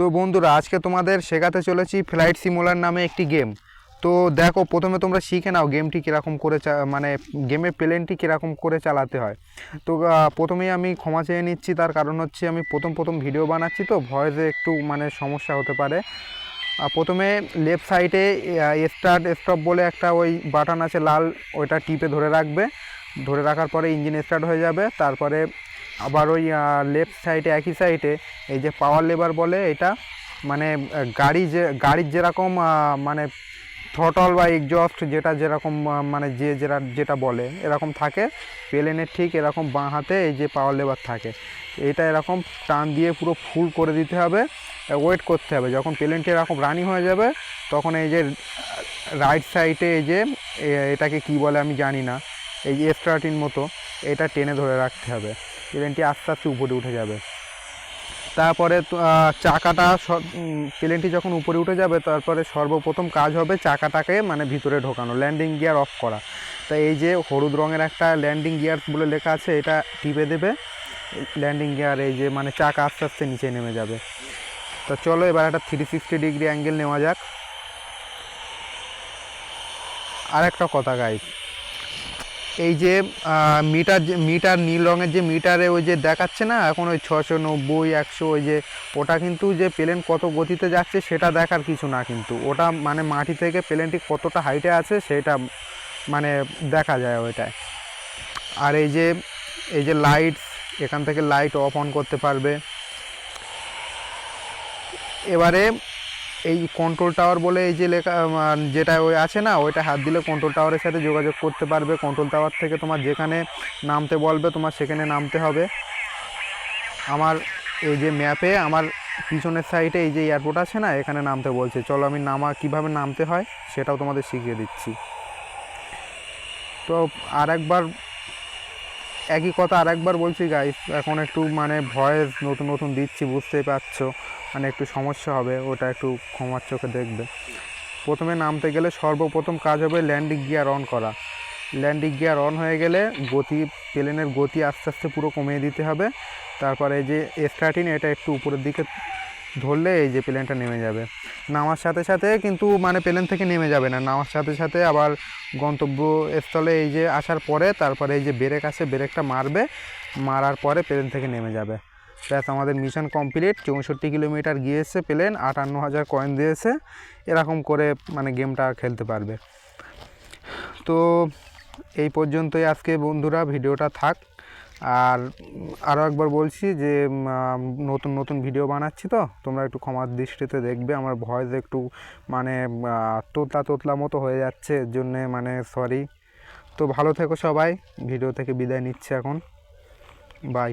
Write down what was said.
তো বন্ধুরা, আজকে তোমাদের শেখাতে চলেছি ফ্লাইট সিমুলার নামে একটি গেম তো দেখো, প্রথমে তোমরা শিখে নাও গেমটি কীরকম করে মানে গেমের প্লেনটি কীরকম করে চালাতে হয়। তো প্রথমেই আমি ক্ষমা চেয়ে নিচ্ছি, তার কারণ হচ্ছে আমি প্রথম প্রথম ভিডিও বানাচ্ছি তো, ভয়েসে একটু মানে সমস্যা হতে পারে। প্রথমে লেফট সাইডে স্টার্ট স্টপ বলে একটা ওই বাটন আছে লাল, ওইটা টিপে ধরে রাখবে। ধরে রাখার পরে ইঞ্জিন স্টার্ট হয়ে যাবে, তারপরে আবার ওই লেফট সাইডে একই সাইডে এই যে পাওয়ার লেবার বলে এটা মানে গাড়ি যে, গাড়ির যেরকম মানে থ্রটল বা এক্সজস্ট যেটা যেরকম মানে যে যেটা যেটা বলে, এরকম থাকে প্লেনের ঠিক এরকম বাঁ হাতে এই যে পাওয়ার লেবার থাকে। এটা এরকম টান দিয়ে পুরো ফুল করে দিতে হবে ওয়েট করতে হবে। যখন প্লেনটি এরকম রানিং হয়ে যাবে, তখন এই যে রাইট সাইডে এই যে এটাকে কি বলে আমি জানি না, এই যে স্টার্টিন মতো, এটা টেনে ধরে রাখতে হবে। প্লেনটি আস্তে আস্তে উপরে উঠে যাবে। তারপরে চাকাটা প্লেনটি যখন উপরে উঠে যাবে, তারপরে সর্বপ্রথম কাজ হবে চাকাটাকে মানে ভিতরে ঢোকানো ল্যান্ডিং গিয়ার অফ করা। তা এই যে হলুদ রঙের একটা ল্যান্ডিং গিয়ার বলে লেখা আছে, এটা টিপে দেবে। ল্যান্ডিং গিয়ার এই যে মানে চাকা আস্তে আস্তে নিচে নেমে যাবে। তো চলো এবার একটা থ্রি সিক্সটি ডিগ্রি অ্যাঙ্গেল নেওয়া যাক। আর একটা কথা গাইস এই যে মিটার যে, মিটার, নীল রঙের যে মিটারে ওই যে দেখাচ্ছে না, এখন ওই ছশো নব্বই, একশো, ওই যে, ওটা কিন্তু যে প্লেন কত গতিতে যাচ্ছে সেটা দেখার কিছু না কিন্তু। ওটা মানে মাটি থেকে প্লেনটি কতটা হাইটে আছে সেটা মানে দেখা যায় ওইটায়। আর এই যে এই যে লাইট এখান থেকে লাইট অফ অন করতে পারবে। এবারে এই কন্ট্রোল টাওয়ার বলে এই যে লেখা যেটা ওই আছে না, ওইটা হাত দিলে কন্ট্রোল টাওয়ারের সাথে যোগাযোগ করতে পারবে। কন্ট্রোল টাওয়ার থেকে তোমার যেখানে নামতে বলবে, তোমার সেখানে নামতে হবে। আমার এই যে ম্যাপে আমার পিছনের সাইডে এই যে এয়ারপোর্ট আছে না, এখানে নামতে বলছে। চলো আমি নামা, কীভাবে নামতে হয়, সেটাও তোমাদের শিখিয়ে দিচ্ছি। তো আরেকবার একই কথা আরেকবার বলছি গাইস এখন একটু মানে ভয়েস নতুন নতুন দিচ্ছি, বুঝতেই পারছ। মানে একটু সমস্যা হবে, ওটা একটু ক্ষমার চোখে দেখবে। প্রথমে নামতে গেলে সর্বপ্রথম কাজ হবে ল্যান্ডিং গিয়ার অন করা। ল্যান্ডিং গিয়ার অন হয়ে গেলে গতি প্লেনের গতি আস্তে আস্তে পুরো কমিয়ে দিতে হবে। তারপরে যে স্টার্টিং এটা একটু উপরের দিকে ধরলে এই যে প্লেনটা নেমে যাবে। নামার সাথে সাথে কিন্তু মানে প্লেন থেকে নেমে যাবে না। নামার সাথে সাথে আবার গন্তব্যস্থলে এই যে আসার পরে তারপরে এই যে ব্রেক আছে, ব্রেকটা মারবে। মারার পরে প্লেন থেকে নেমে যাবে। ব্যাস, আমাদের মিশন কমপ্লিট। চৌষট্টি কিলোমিটার গিয়েছে প্লেন, আটান্ন হাজার কয়েন দিয়েছে। এরকম করে মানে গেমটা খেলতে পারবে। তো এই পর্যন্তই আজকে বন্ধুরা। ভিডিওটা থাক। আর আরও একবার বলছি যে নতুন নতুন ভিডিও বানাচ্ছি তো, তোমরা একটু ক্ষমার দৃষ্টিতে দেখবে, আমার ভয়েস একটু মানে তোতলা তোতলা মতো হয়ে যাচ্ছে, এর জন্যে মানে সরি তো ভালো থেকো সবাই ভিডিও থেকে বিদায় নিচ্ছে এখন। বাই